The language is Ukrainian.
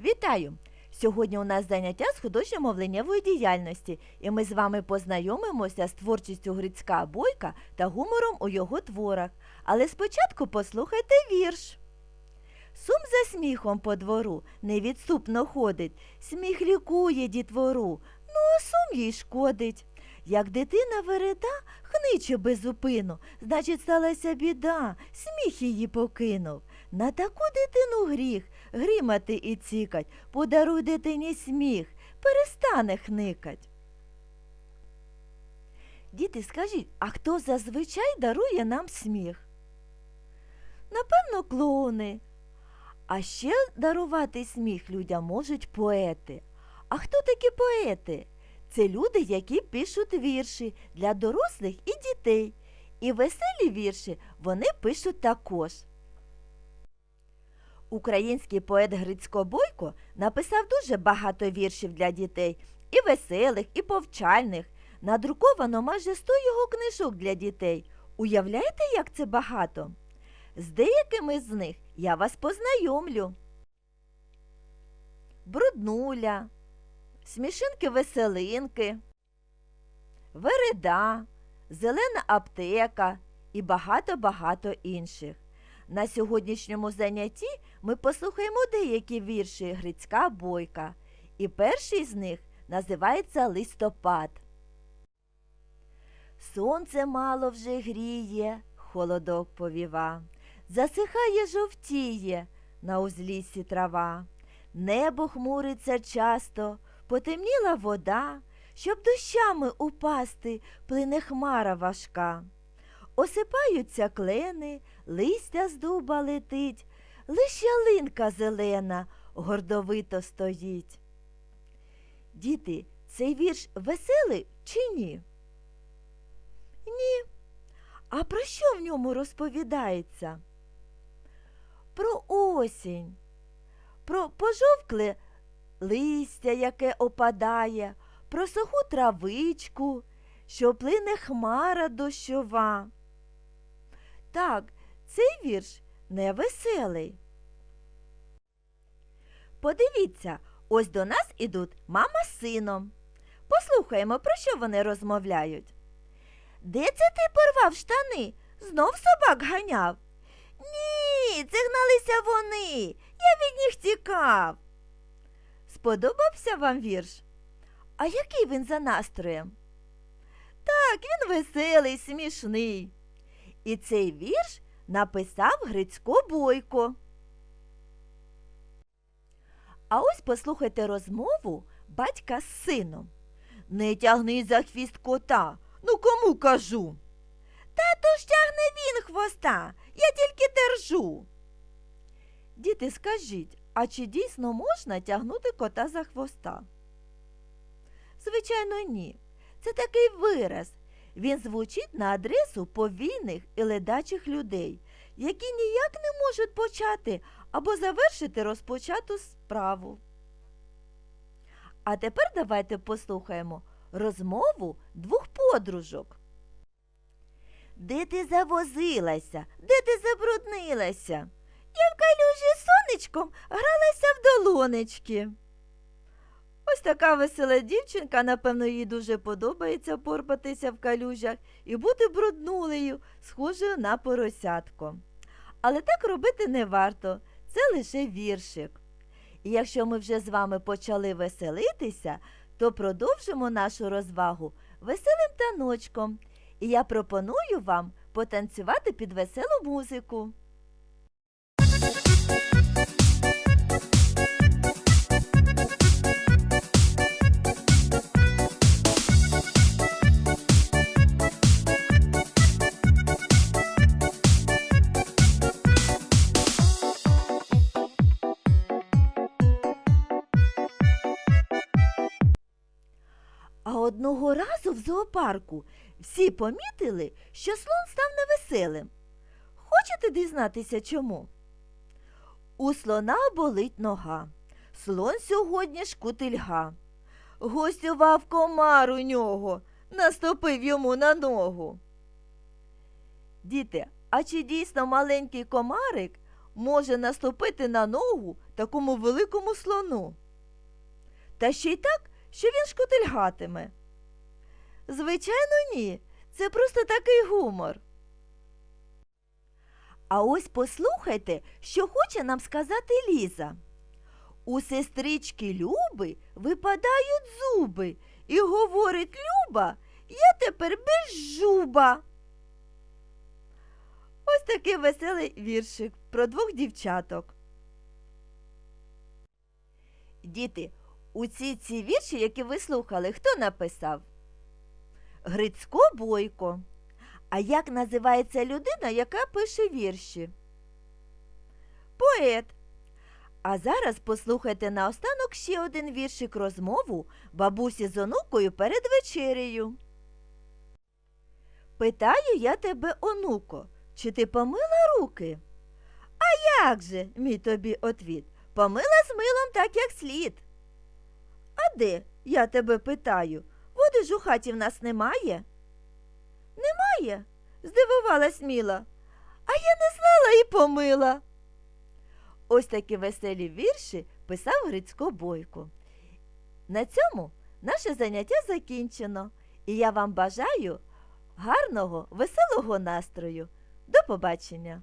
Вітаю! Сьогодні у нас заняття з художньо-мовленнєвої діяльності, і ми з вами познайомимося з творчістю Грицька Бойка та гумором у його творах. Але спочатку послухайте вірш. Сум за сміхом по двору невідступно ходить, сміх лікує дітвору, ну а сум їй шкодить. Як дитина вереда, хниче безупину, значить, сталася біда, сміх її покинув. На таку дитину гріх, гримати і цікать, подаруй дитині сміх, перестане хникать. Діти, скажіть, а хто зазвичай дарує нам сміх? Напевно, клоуни. А ще дарувати сміх людям можуть поети. А хто такі поети? Це люди, які пишуть вірші для дорослих і дітей. І веселі вірші вони пишуть також. Український поет Грицько Бойко написав дуже багато віршів для дітей, і веселих, і повчальних. Надруковано майже 100 його книжок для дітей. Уявляєте, як це багато? З деякими з них я вас познайомлю. Бруднуля, смішинки-веселинки, вереда, зелена аптека і багато-багато інших. На сьогоднішньому занятті ми послухаємо деякі вірші Грицька Бойка, і перший з них називається Листопад. Сонце мало вже гріє, холодок повіва, засихає жовтіє на узліссі трава. Небо хмуриться часто, потемніла вода, щоб дощами упасти, плине хмара важка. Осипаються клени, листя з дуба летить, лиш ялинка зелена гордовито стоїть. Діти, цей вірш веселий чи ні? Ні. А про що в ньому розповідається? Про осінь, про пожовкле листя, яке опадає, про суху травичку, що плине хмара дощова. Так, цей вірш невеселий. Подивіться, ось до нас ідуть мама з сином. Послухаємо, про що вони розмовляють. Де це ти порвав штани? Знов собак ганяв? Ні, це гналися вони. Я від них тікав. Сподобався вам вірш? А який він за настроєм? Так, він веселий, смішний. І цей вірш написав Грицько Бойко. А ось послухайте розмову батька з сином. Не тягни за хвіст кота. Ну кому кажу? Тато ж тягне він хвоста, я тільки держу. Діти, скажіть, а чи дійсно можна тягнути кота за хвоста? Звичайно, ні. Це такий вираз. Він звучить на адресу повільних і ледачих людей, які ніяк не можуть почати або завершити розпочату справу. А тепер давайте послухаємо розмову двох подружок. Де ти завозилася? Де ти забруднилася? Я в калюжі сонечком гралася в долонечки. Ось така весела дівчинка, напевно, їй дуже подобається порпатися в калюжах і бути бруднулею, схожою на поросятко. Але так робити не варто, це лише віршик. І якщо ми вже з вами почали веселитися, то продовжимо нашу розвагу веселим таночком. І я пропоную вам потанцювати під веселу музику. Одного разу в зоопарку всі помітили, що слон став невеселим. Хочете дізнатися чому? У слона болить нога. Слон сьогодні шкутильга. Гостював комар у нього, наступив йому на ногу. Діти, а чи дійсно маленький комарик може наступити на ногу такому великому слону? Та ще й так, що він шкотильгатиме. Звичайно, ні. Це просто такий гумор. А ось послухайте, що хоче нам сказати Ліза. У сестрички Люби випадають зуби, і говорить Люба, я тепер без жуба. Ось такий веселий віршик про двох дівчаток. Діти, у ці ці вірші, які ви слухали, хто написав? Грицько Бойко. А як називається людина, яка пише вірші? Поет. А зараз послухайте наостанок ще один віршик розмову бабусі з онукою перед вечерею. Питаю я тебе, онуко, чи ти помила руки? А як же, мій тобі отвіт, помила з милом так, як слід. А де, я тебе питаю, ж у хаті в нас немає? Немає? здивувалась Міла. А я не знала і помила. Ось такі веселі вірші писав Грицько Бойко. На цьому наше заняття закінчено, і я вам бажаю гарного, веселого настрою. До побачення!